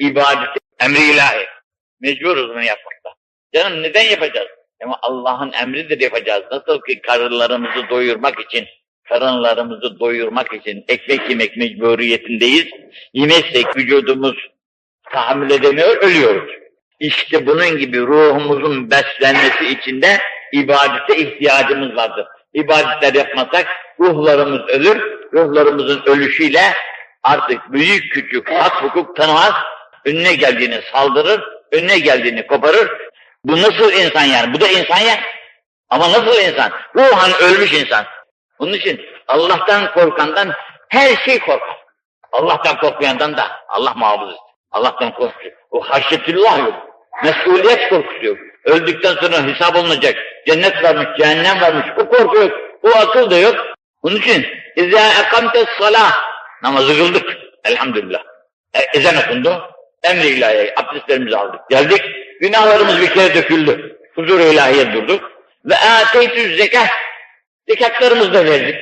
ibadeti emri ilahi. Mecburuz bunu yapmakta. Canım neden yapacağız? Ama Allah'ın emridir yapacağız. Nasıl ki karınlarımızı doyurmak için, karınlarımızı doyurmak için ekmek yemek mecburiyetindeyiz. Yemezsek vücudumuz tahammül edemiyor, ölüyoruz. İşte bunun gibi ruhumuzun beslenmesi için de ibadete ihtiyacımız vardır. İbadetler yapmasak ruhlarımız ölür, ruhlarımızın ölüşüyle artık büyük küçük hak hukuk tanımaz, önüne geldiğini saldırır, önüne geldiğini koparır. Bu nasıl insan yani? Bu da insan ya. Ama nasıl insan? Ruhan ölmüş insan. Bunun için Allah'tan korkandan her şey korkar. Allah'tan korkmayandan da Allah muhafız etsin. Allah'tan korkuyor. O haşyetullah yok. Mesuliyet korkusu yok. Öldükten sonra hesap olunacak. Cennet varmış, cehennem varmış. O korku yok. O akıl da yok. Bunun için اِذَا اَقَمْتَ salah Namazı kıldık. Elhamdülillah. E, ezan okundu. Emri ilahiye abdestlerimizi aldık. Geldik. Günahlarımız bir kere döküldü. Huzur ilahiye durduk. Ve ateytü zekat. Zekatlarımızı da verdik.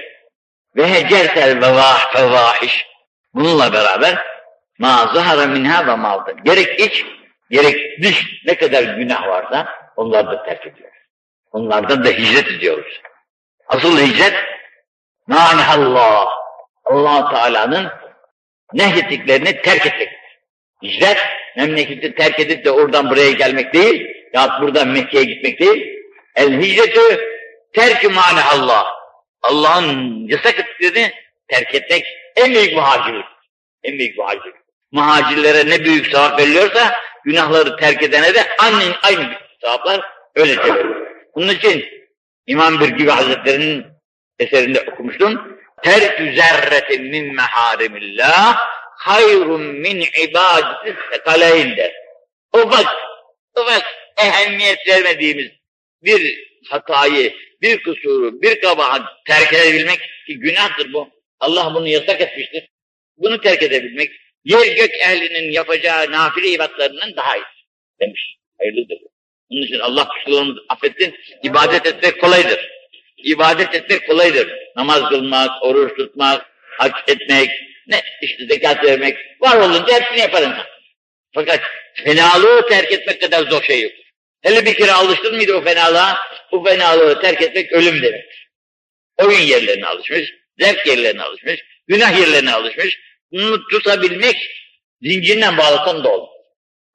Ve hecertel vevah fevahiş. Bununla beraber ma zahara minha ve maldı. Gerek iç, gerek dış ne kadar günah varsa onları da terk ediyoruz. Onlardan da hicret ediyoruz. Asıl hicret Allah. allah Teala'nın nehyettiklerini terk etmek. Hicret, memleketi terk edip de oradan buraya gelmek değil, ya buradan Mekke'ye gitmek değil. El hicretü terk Allah. Allah'ın yasak ettiklerini terk etmek en büyük muhacirlik. En büyük muhacirlik. Muhacirlere ne büyük sevap veriliyorsa günahları terk edene de aynı, aynı sevaplar öyle verilir. Bunun için İmam Birgivi Hazretleri'nin eserinde okumuştum. Terkü zerretin min meharimillah hayrun min ibadeti sekaleyn der. Ufak, ufak ehemmiyet vermediğimiz bir hatayı, bir kusuru, bir kabahat terk edebilmek ki günahtır bu. Allah bunu yasak etmiştir. Bunu terk edebilmek yer gök ehlinin yapacağı nafile ibadetlerinin daha iyi demiş. Hayırlıdır. Bunun için Allah kuşlarımızı affetsin. İbadet etmek kolaydır. İbadet etmek kolaydır. Namaz kılmak, oruç tutmak, hac etmek, ne işte zekat vermek. Var olunca hepsini yapar insan. Fakat fenalığı terk etmek kadar zor şey yok. Hele bir kere alıştın mıydı o fenalığa? Bu fenalığı terk etmek ölüm demek. Oyun yerlerine alışmış, zevk yerlerine alışmış, günah yerlerine alışmış. Bunu tutabilmek zincirinden bağlatan da olmaz.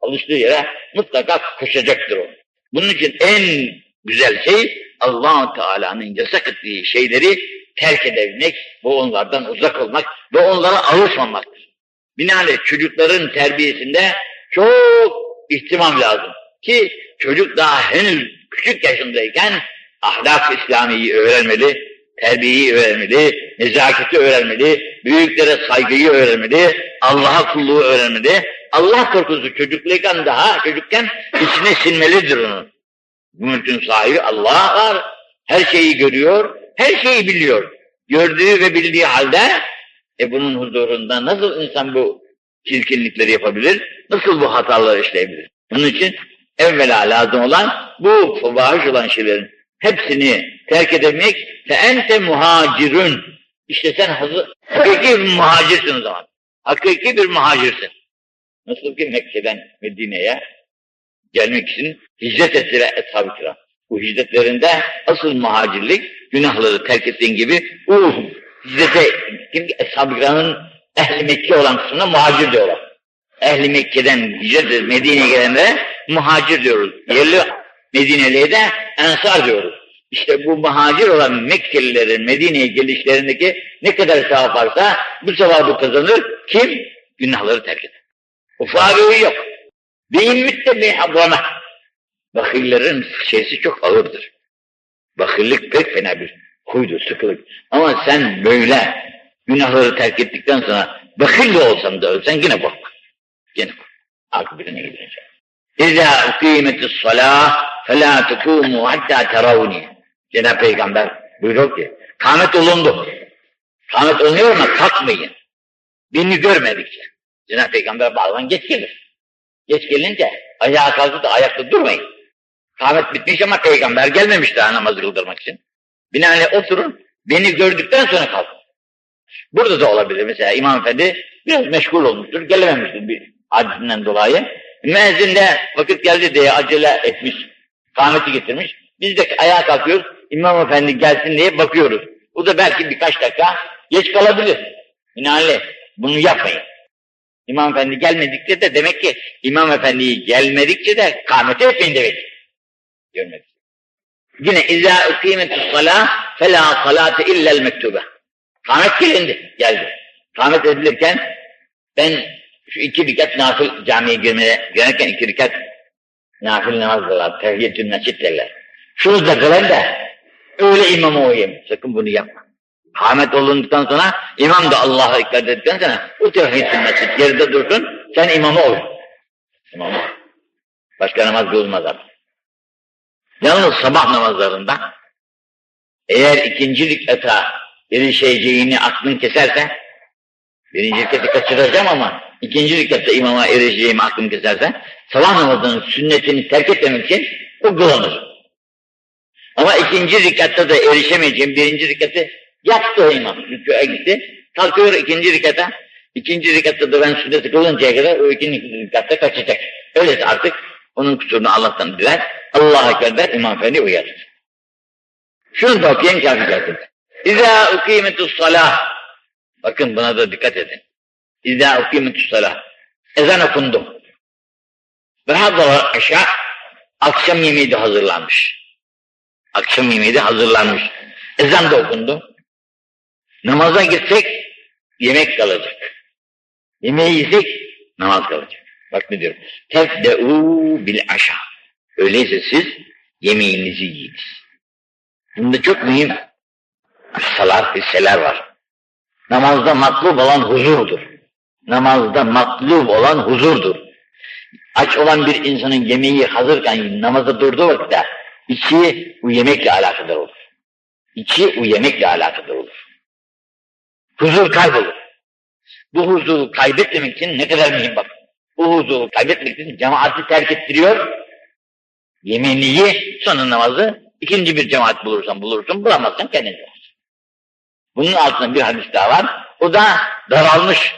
Alıştığı yere mutlaka koşacaktır o. Bunun için en güzel şey allah Teala'nın yasak ettiği şeyleri terk edebilmek, bu onlardan uzak olmak ve onlara alışmamaktır. Binaenaleyh çocukların terbiyesinde çok ihtimam lazım. Ki çocuk daha henüz küçük yaşındayken ahlak İslami'yi öğrenmeli, terbiyeyi öğrenmeli, nezaketi öğrenmeli, büyüklere saygıyı öğrenmeli, Allah'a kulluğu öğrenmeli. Allah korkusu çocukluyken daha çocukken içine sinmelidir onun. Bu mülkün sahibi Allah var. Her şeyi görüyor, her şeyi biliyor. Gördüğü ve bildiği halde e bunun huzurunda nasıl insan bu çirkinlikleri yapabilir? Nasıl bu hataları işleyebilir? Bunun için evvela lazım olan bu fahiş olan şeylerin hepsini terk edebilmek ve ente muhacirün. İşte sen hazır, hakiki bir muhacirsin o zaman. Hakiki bir muhacirsin. Nasıl ki Mekke'den Medine'ye gelmek için hicret ettiler Eshab-ı Kiram. Bu hicretlerinde asıl muhacirlik günahları terk ettiğin gibi bu hicrete kim Eshab-ı Kiram'ın ehli Mekke olan kısmına muhacir diyorlar. Ehli Mekke'den hicret Medine'ye gelenlere muhacir diyoruz. Yerli Medine'liye de ensar diyoruz. İşte bu muhacir olan Mekkelilerin Medine'ye gelişlerindeki ne kadar sevap varsa bu sevabı kazanır. Kim? Günahları terk eder. Ufavi yok. Beyin müttemi ablama. Bakillerin şeysi çok ağırdır. Bakillik pek fena bir huydur, sıkılık. Ama sen böyle günahları terk ettikten sonra bakil de olsan da ölsen yine korkma. Yine korkma. Akıbetine gideceksin. İzâ ukîmetis salâh felâ tekûmû hattâ teravni. Cenab-ı Peygamber buyuruyor ki, kâmet olundu. Kâmet oluyor ama kalkmayın. Beni görmedikçe. Cenab-ı Peygamber bazen geç gelir. Geç gelince ayağa kalktı da ayakta durmayın. Kâmet bitmiş ama peygamber gelmemiş daha namazı kıldırmak için. Binaenaleyh oturun, beni gördükten sonra kalkın. Burada da olabilir mesela İmam Efendi biraz meşgul olmuştur, gelememiştir bir acizinden dolayı. Müezzin de vakit geldi diye acele etmiş. Kâmeti getirmiş. Biz de ayağa kalkıyoruz. İmam efendi gelsin diye bakıyoruz. O da belki birkaç dakika geç kalabilir. Binaenaleyh bunu yapmayın. İmam efendi gelmedikçe de demek ki İmam efendi gelmedikçe de kâmeti etmeyin demek. Görmek. Yine izâ ukîmetus salâ felâ salâte illel mektûbe. Kâmet gelindi, geldi. Kâmet edilirken ben şu iki rekat nafil camiye girmeye girerken iki rekat nafil namaz kılar, tehiyyetül mescid derler. Şunu da kılan da öyle imama uyuyayım. Sakın bunu yapma. Kâmet olunduktan sonra imam da Allah'a ekber dedikten sonra o tehiyyetül mescid geride dursun, sen imama uy. İmama. Başka namaz kılmaz artık. Yalnız sabah namazlarında eğer ikinci rikata erişeceğini aklın keserse birinci rikatı kaçıracağım ama ikinci rikatta imama erişeceğimi aklım keserse sabah namazının sünnetini terk etmemek için o kılanır. Ama ikinci rikatta da erişemeyeceğim birinci rikatı yaptı imam. Rükû'a gitti. Kalkıyor ikinci rikata. İkinci rikatta da ben sünneti kılıncaya kadar o ikinci rikatta kaçacak. Öyleyse artık onun kusurunu Allah'tan diler. Allah'a Ekber der, İmam Efendi uyarır. Şunu da okuyayım kafi gelsin. İzâ ukîmetus salah. Bakın buna da dikkat edin. İzâ ukîmetus salah. Ezan okundu. Ve hadara aşağı akşam yemeği de hazırlanmış. Akşam yemeği de hazırlanmış. Ezan da okundu. Namaza gitsek yemek kalacak. Yemeği yesek namaz kalacak. Bak ne diyor. Tebde'û bil aşağı. Öyleyse siz yemeğinizi yiyiniz. Bunda çok mühim salat hisseler var. Namazda matlub olan huzurdur. Namazda matlub olan huzurdur. Aç olan bir insanın yemeği hazırken namaza durduğu vakitte içi bu yemekle alakadar olur. İçi bu yemekle alakadar olur. Huzur kaybolur. Bu huzuru kaybetmemek için ne kadar mühim bak. Bu huzuru kaybetmek için cemaati terk ettiriyor. Yemeğini ye, sonra namazı ikinci bir cemaat bulursan bulursun, bulamazsan kendin kılarsın. Bunun altında bir hadis daha var. O da daralmış.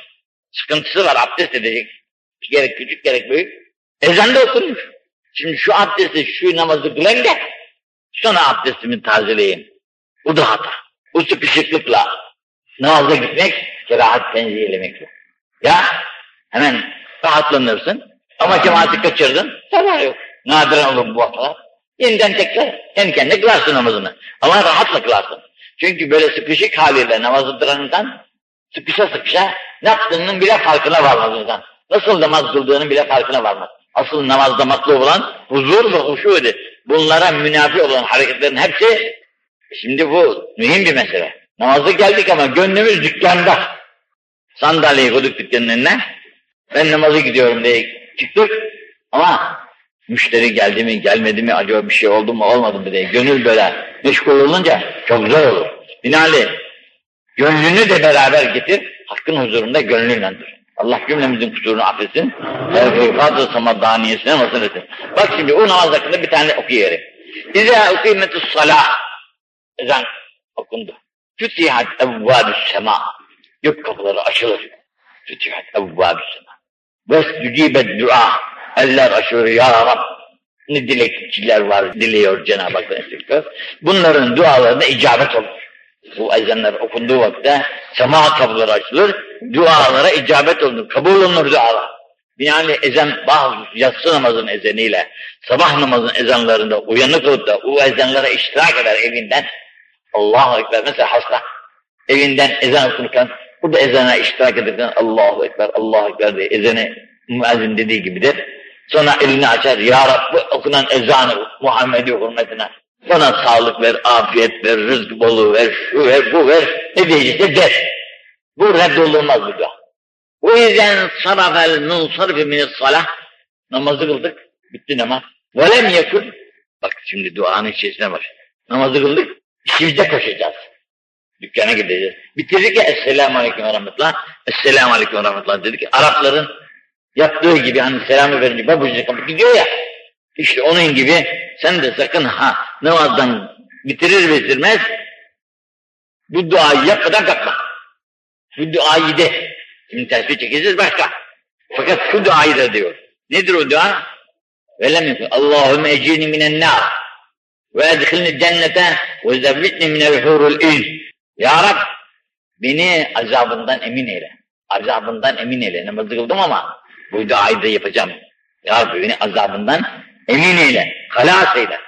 Sıkıntısı var, abdest edecek. Gerek küçük gerek büyük. Ezan da okunmuş. Şimdi şu abdesti, şu namazı kılayım da sonra abdestimi tazeleyeyim. Bu da hata. Bu sıkışıklıkla namaza gitmek, kerahat tenzihlemekle. Ya hemen rahatlanırsın ama cemaati kaçırdın, sabah yok. Nadiren olur bu hatalar. Yeniden tekrar kendi kendine kılarsın namazını. Ama rahatla kılarsın. Çünkü böyle sıkışık haliyle namazı duranından sıkışa sıkışa ne yaptığının bile farkına varmaz insan. Nasıl namaz kıldığının bile farkına varmaz. Asıl namazda matlub olan huzur ve huşu'dur. Bunlara münafi olan hareketlerin hepsi şimdi bu mühim bir mesele. Namazı geldik ama gönlümüz dükkanda. Sandalyeyi koyduk dükkanın önüne. Ben namaza gidiyorum diye çıktık ama müşteri geldi mi gelmedi mi acaba bir şey oldu mu olmadı mı diye gönül böyle meşgul olunca çok zor olur. Binaenaleyh gönlünü de beraber getir hakkın huzurunda gönlünle dur. Allah cümlemizin kusurunu affetsin. Tevfikat-ı samadaniyesine nasıl etsin. Bak şimdi o namaz hakkında bir tane okuyayım. İzâ ukimetus salah. Ezan okundu. Fütihat evvâbü's semâ. Gök kapıları açılır. Fütihat evvâbü's semâ. Vescücibet dua. Eller açılır ya Rab. Ne dilekçiler var diliyor Cenab-ı Hak. Bunların dualarına icabet olur. Bu ezanlar okunduğu vakitte sema kapıları açılır, dualara icabet olur, kabul olunur dualar. Yani ezan bazı yatsı namazın ezeniyle sabah namazın ezanlarında uyanık olup da o ezanlara iştirak eder evinden. Allahu Ekber mesela hasta evinden ezan okurken bu da ezana iştirak ederken Allahu Ekber, Allahu Ekber diye ezanı müezzin dediği gibidir. Sonra elini açar, Ya Rabbi okunan ezanı Muhammed'i hürmetine bana sağlık ver, afiyet ver, rızk bolu ver, şu ver, bu ver, ne diyecekse der. Bu reddolunmaz bu dua. O yüzden sarafel munsarifi minis salah, namazı kıldık, bitti namaz. Velem yakun, bak şimdi duanın içerisine bak. Namazı kıldık, işimize koşacağız. Dükkana gideceğiz. Bitirdik ya Esselamu Aleyküm ve Rahmetullah. Esselamu Aleyküm ve Rahmetullah dedik. Arapların yaptığı gibi hani selamı verince babucu kapı gidiyor ya. İşte onun gibi sen de sakın ha namazdan bitirir bitirmez bu duayı yapmadan kalkma. Bu duayı de. Şimdi tesbih çekeceğiz başka. Fakat şu duayı da diyor. Nedir o dua? Velem yekun. Allahümme ecirni minen nar. Ve edkhilni cennete ve zevvitni minel hurul in. Ya Rab beni azabından emin eyle. Azabından emin eyle. Namazı kıldım ama bu duayı da yapacağım. Ya Rabbi beni azabından emin eyle. Halas eyle.